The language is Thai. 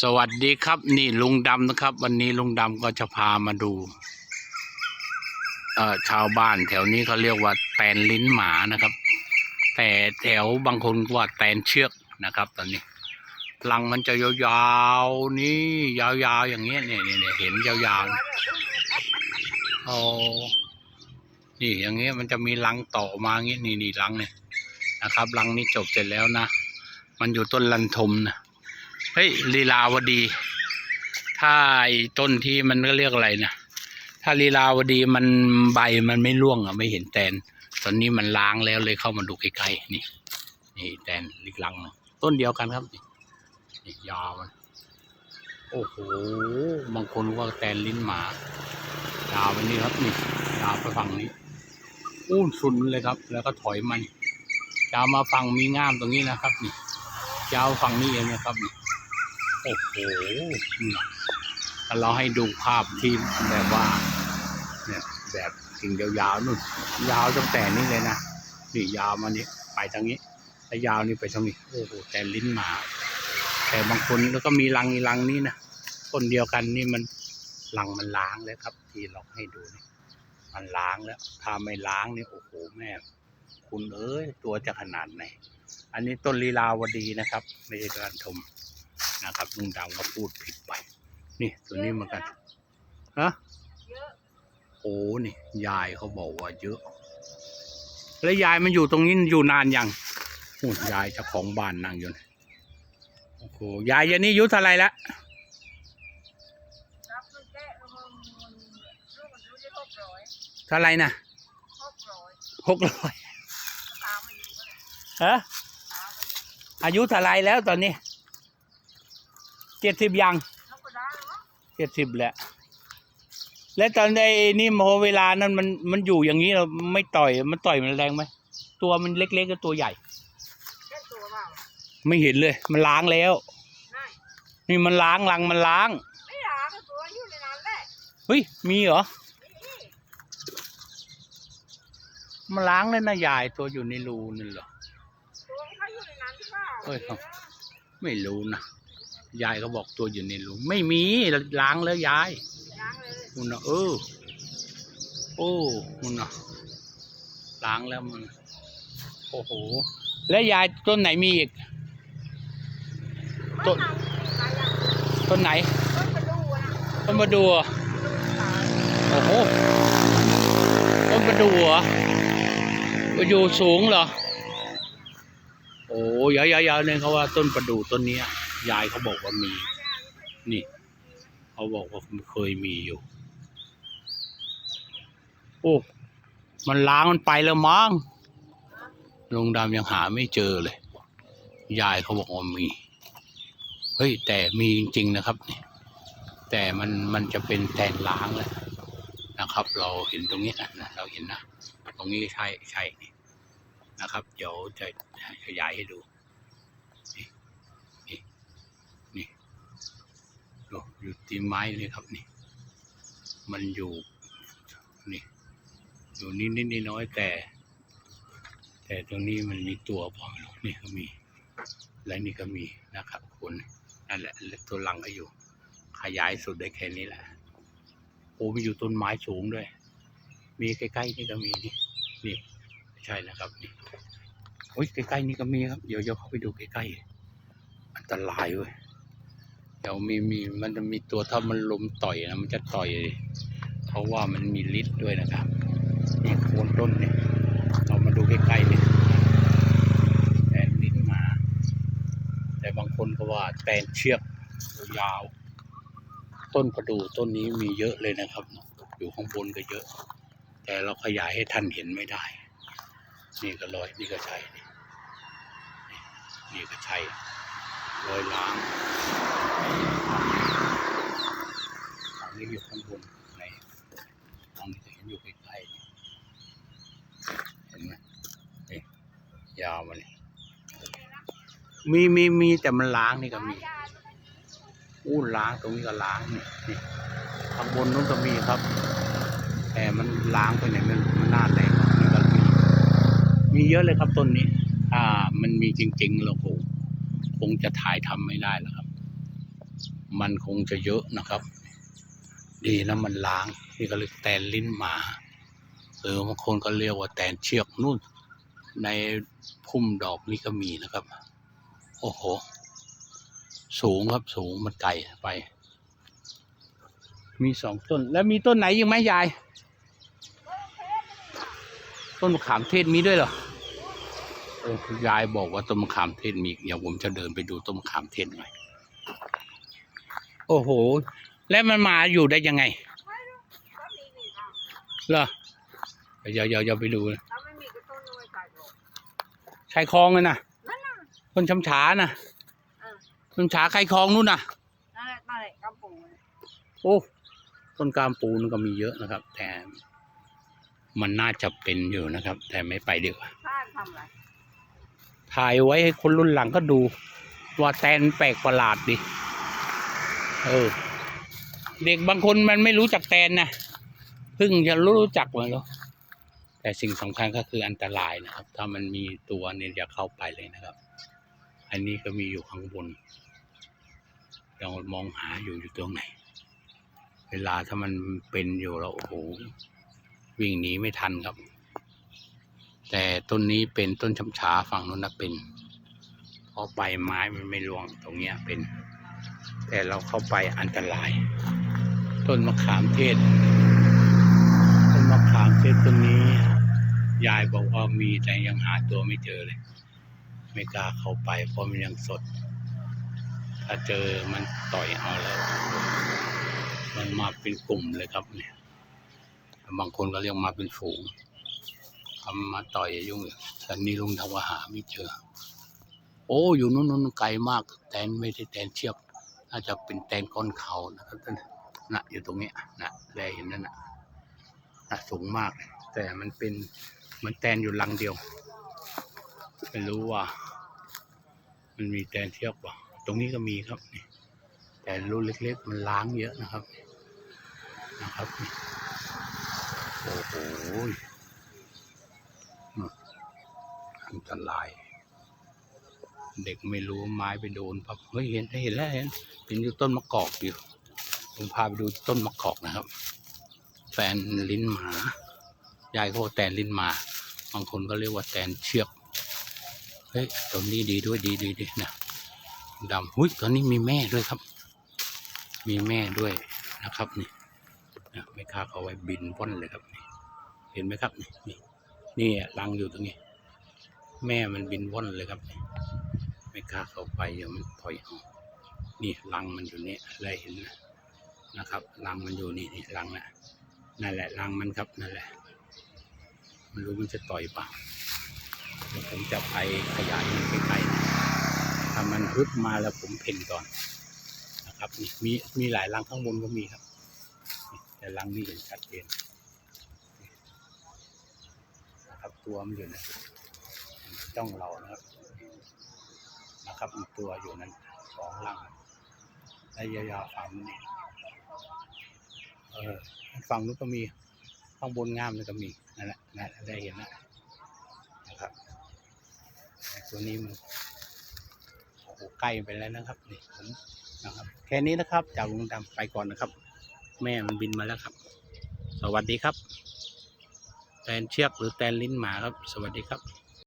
สวัสดีครับนี่ลุงดำนะครับ วันนี้ลุงดำก็จะพามาดู เอ่อชาวบ้านแถวนี้เขาเรียกว่าแตนลิ้นหมานะครับ แต่แถวบางคนว่าแตนเชือกนะครับ ตอนนี้ลังมันจะยาวๆนี่ยาวๆอย่างเงี้ยเนี่ยเนี่ยเห็นยาวๆโอ้นี่อย่างเงี้ยมันจะมีรังต่อมาอย่างงี้นี่นี่รังเนี่ยนะครับรังนี้จบเสร็จแล้วนะมันอยู่ต้นลันทมนะ เฮ้ยลีลาวดี ถ้าไอ้ต้นที่มันก็เรียกอะไรนะถ้าลีลาวดีมันใบมันไม่ร่วงอะไม่เห็นแตน ตอนนี้มันล้างแล้วเลยเข้ามาดูใกล้ๆนี่นี่แตนลิกลังต้นเดียวกันครับนี่นี่ยาวมันโอ้โหบางคนว่าแตนลิ้นหมายาวไปนี่ครับนี่ยาวไปฝั่งนี้อู้สุนเลยครับ แล้วก็ถอยมันยาวมาฝั่งมีง่ามตรงนี้นะครับ นี่ยาวฝั่งนี้เองนะครับนี่ โอ้โหถ้าเราให้ดูภาพที่แบบว่า เนี่ยแบบกิ่งยาวๆนู่น ยาวตั้งแต่นี้เลยนะนี่ยาวมานี่ไปทางนี้แล้วยาวนี่ไปทางนี้โอ้โหแต่ลิ้นหมา แต่บางคนแล้วก็มีรังอีรังนี้นะคนเดียวกันนี่มันรังมันล้างแล้วครับ ที่เราให้ดูนี่มันล้างแล้ว ถ้าไม่ล้างนี่โอ้โหแม่ คุณเอ้ยตัวจะขนาดไหน อันนี้ต้นลีลาวดีนะครับ ไม่ใช่การชม นะครับลุงดำก็พูดผิดไป นี่ตัวนี้เหมือนกันฮะโอ้นี่ยายเขาบอกว่าเยอะ แล้วยายมันอยู่ตรงนี้อยู่นานยังโอ้ยายเจ้าของบ้านนั่งอยู่นี่โอ้โหยายยันนี่อายุเท่าไหรละรับเงินแก้เออมึงมึงลูกมันรู้ได้หกร้อยเท่าไหรนะหกร้อยหกร้อยตามมาอยู่ก็เลยฮะตามมาอยู่อายุเท่าไหรแล้วตอนนี้ เจ็ดสิบยังเขาก็ได้แล้วมั้งเจ็ดสิบแหละ แล้วตอนในนี่โมเวลานั้นมันมันอยู่อย่างนี้เราไม่ต่อยมันต่อยมันแรงไหมตัวมันเล็กๆกับตัวใหญ่แค่ตัวเปล่าไม่เห็นเลย มันล้างแล้วนั่นนี่มันล้างลังมันล้างไม่หาก็ตัวอยู่ในนั้นแหละเฮ้ยมีเหรอนี่มันล้างเลยนะยายตัวอยู่ในรูนั่นเหรอตัวเขาอยู่ในนั้นหรือเปล่าเอ้ยครับไม่รู้นะ ยายเขาบอกตัวอยู่ในรูไม่มีล้างแล้วยายล้างเลยคุณนะเออโอ้คุณนะล้างแล้วมันโอ้โห แล้วยายต้นไหนมีอีกไม่ต้นทำอะไรอะต้นไหน ต้นประดูอะต้นประดูเหรอตายโอ้โหต้นประดูเหรอประดูสูงเหรอโอ้ยายาวๆเนี่ยเขาว่าต้นประดูต้นเนี้ ยายเขาบอกว่ามี นี่เขาบอกว่าเคยมีอยู่ โอ้มันล้างมันไปแล้วมั้งลุงดำยังหาไม่เจอเลย ยายเขาบอกว่ามี เฮ้ย แต่มีจริง ๆ นะครับนี่แต่มันมันจะเป็นแทนล้างแล้วนะครับ เราเห็นตรงนี้นะเราเห็นนะ ตรงนี้ใช่ใช่นี่นะครับ เดี๋ยวจะขยายให้ดู นี่นี่นี่ดู อยู่ตีไม้เลยครับนี่ มันอยู่นี่อยู่นิดนิดน้อยแต่ แต่ตรงนี้มันมีตัวพอแล้วนี่ก็มี และนี่ก็มีนะครับคุณนั่นแหละและตัวหลังก็อยู่ ขยายสุดได้แค่นี้แหละโอ้มีอยู่ต้นไม้สูงด้วย มีใกล้ๆนี่ก็มีนี่นี่ใช่นะครับนี่โอ้ยใกล้ๆนี่ก็มีครับเดี๋ยวเดี๋ยวเข้าไปดูใกล้ๆอันตรายเว้ย เดี๋ยวมีมีมันจะมีตัวถ้ามันลมต่อยนะมันจะต่อย เพราะว่ามันมีฤทธิ์ด้วยนะครับนี่โคนต้นเนี่ยเรามาดูใกล้ๆเนี่ยแตนลิ้นมา แต่บางคนก็ว่าแตนเชือกยาว ต้นประดู่ต้นนี้มีเยอะเลยนะครับ อยู่ข้างบนก็เยอะ แต่เราขยายให้ท่านเห็นไม่ได้ นี่ก็รอยนี่ก็ใช่นี่นี่ก็ใช่ รอยล้างอันนี้อยู่ข้างบนไหนตรงนี้จะเห็นอยู่ใกล้ๆเห็นไหมนี่ยาวมาเลยมีมีมีแต่มันล้างนี่ก็มีอู้ล้างตรงนี้ก็ล้างนี่นี่ข้างบนนู้นก็มีครับ แต่มันล้างไปไหนมันมันน่าแรงนี่ก็มีมีเยอะเลยครับต้นนี้ อ่า มันมีจริงๆเราคงค งจะถ่ายทำไม่ได้แล้วครับ มันคงจะเยอะนะครับ ดีนะมันล้าง นี่ก็เรียกแตนลิ้นหมาหรือบางคนก็เรียกว่าแตนเชือกนู่น ในพุ่มดอกนี่ก็มีนะครับ โอ้โห สูงครับสูงมันไกลไป มีสองต้น แล้วมีต้นไหนยังไหมยาย ต้นมะขามเทศมีด้วยเหรอ โอ้ยายบอกว่าต้นมะขามเทศมีเดี๋ยวผมจะเดินไปดูต้นมะขามเทศหน่อย โอ้โห แล้วมันมาอยู่ได้ยังไงก็มีมีทางเหรอเดี๋ยวเดี๋ยวเดี๋ยวไปดูนะถ้าไม่มีก็ต้นน้อยไก่หรอกชายคลองเลยนะนั่นน่ะต้นช้ำฉานะอ่าต้นฉาใครคลองนู่นน่ะนั่นแหละนั่นแหละกระปูโอ้ต้นกามปูนก็มีเยอะนะครับ แต่มันน่าจะเป็นอยู่นะครับ แต่ไม่ไปดีกว่าข้าทำอะไร ถ่ายไว้ให้คนรุ่นหลังก็ดูว่าแตนแปลกประหลาดดิเออ เด็กบางคนมันไม่รู้จักแตนนะเพิ่งจะรู้จักมันแล้วแต่สิ่งสำคัญก็คืออันตรายนะครับ ถ้ามันมีตัวเนี่ยอย่าเข้าไปเลยนะครับ อันนี้ก็มีอยู่ข้างบนเรามองหาอยู่อยู่ตรงไหน เวลาถ้ามันเป็นอยู่แล้วโอ้โหวิ่งหนีไม่ทันครับ แต่ต้นนี้เป็นต้นช้ำฉาฝั่งนู้นนะเป็น เพราะใบไม้มันไม่รวงตรงเนี้ยเป็น แต่เราเข้าไปอันตราย ต้นมะขามเทศ ต้นมะขามเทศต้นนี้ ยายบอกว่ามีแต่ยังหาตัวไม่เจอเลย ไม่กล้าเข้าไปเพราะมันยังสด ถ้าเจอมันต่อยเอาแล้ว มันมาเป็นกลุ่มเลยครับเนี่ย บางคนก็เรียกมาเป็นฝูง ทำมาต่อยยุ่งเลยสันนี้ลุงทว่าหาไม่เจอ โอ้ อยู่นู้นนู้นไกลมาก แตนไม่ได้แตนเชือก น่าจะเป็นแตนก้อนเขานะครับท่านนะอยู่ตรงนี้นะแลเห็นนั่นนะนะสูงมาก แต่มันเป็นเหมือนแตนอยู่ลังเดียว ไม่รู้ว่า มันมีแตนเชือกเปล่าตรงนี้ก็มีครับนี่แต่รูเล็กๆ มันล้างเยอะนะครับ นะครับ โอ้โห อันตราย เด็กไม่รู้ไม้ไปโดนปั๊บเฮ้ยเห็นเห็นแล้วเห็นเห็นอยู่ต้นมะกอกอยู่ผมพาไปดูต้นมะกอกนะครับแฟนลิ้นหมายายเขาบอกแตนลิ้นหมา บางคนก็เรียกว่าแตนเชือกเฮ้ยต้นนี้ดีด้วยดีดีดีนะดำหุ้ยตอนนี้มีแม่ด้วยครับ มีแม่ด้วยนะครับนี่นะไม่คาเขาไว้บินว่อนเลยครับนี่เห็นไหมครับนี่นี่รังอยู่ตรงนี้ แม่มันบินว่อนเลยครับ ไม่กล้าเข้าไปเดี๋ยวมันถอยออกนี่รังมันอยู่นี่อะไรเห็นนะนะครับรังมันอยู่นี่นี่รังนะนั่นแหละรังมันครับนั่นแหละ มันรู้มันจะต่อยเปล่าผมจะไปขยายมันใกลถ้ามันฮึบมาแล้วผมเพ่นก่อนนะครับนี่มีมีหลายรังข้างบนก็มีครับ แต่รังนี้เห็นชัดเจนนะครับตัวมันอยู่นะ จ้องเรานะครับ นะครับมีตัวอยู่นั้นสองลังและยาวๆฝั่งนี้เออฝั่งนู้นก็มี ข้างบนงามเลยก็มีนั่นแหละนั่นได้เห็นแล้วนะครับต่ตัวนี้มันโอ้โหใกล้ไปแล้วนะครับนี่ผมนะครับ แค่นี้นะครับจากลุงดำไปก่อนนะครับ แม่มันบินมาแล้วครับ สวัสดีครับแตนเชือกหรือแตนลิ้นหมาครับ สวัสดีครับ